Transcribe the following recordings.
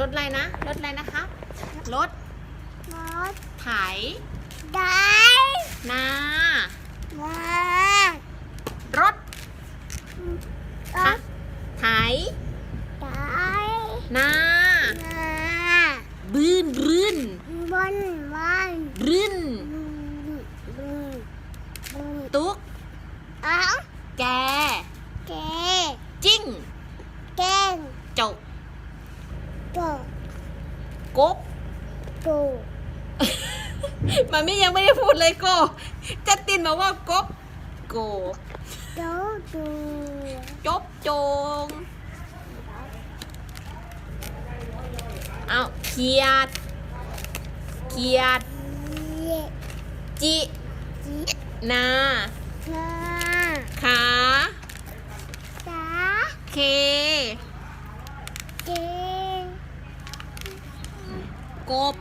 รถอะไรนะ รถอะไรนะครับรถรถไถได้นามารถรถไถได้นามาบืนรื่นบนวันรื่นบุญบุญบุญตุ๊กเอ้าแกเกจิ้งเก่งจก โตกบโตมันไม่ยังไม่ได้พูดเลยโกจัดตินมาว่ากบโกโตโตจบโจงเอาเขียดเขียดเย็ดจิจินานาขาตาเค เก่ง กบ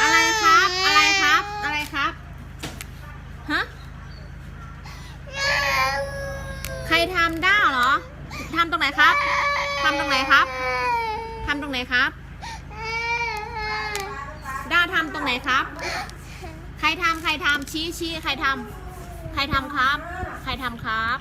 อะไรครับ อะไรครับ อะไรครับ ฮะ ใครทำด้าเหรอ ทำตรงไหนครับ ทำตรงไหนครับ ทำตรงไหนครับ ด้าทำตรงไหนครับ ใครทำใครทำชี้ชี้ใครทำใครทำครับ ใครทำครับ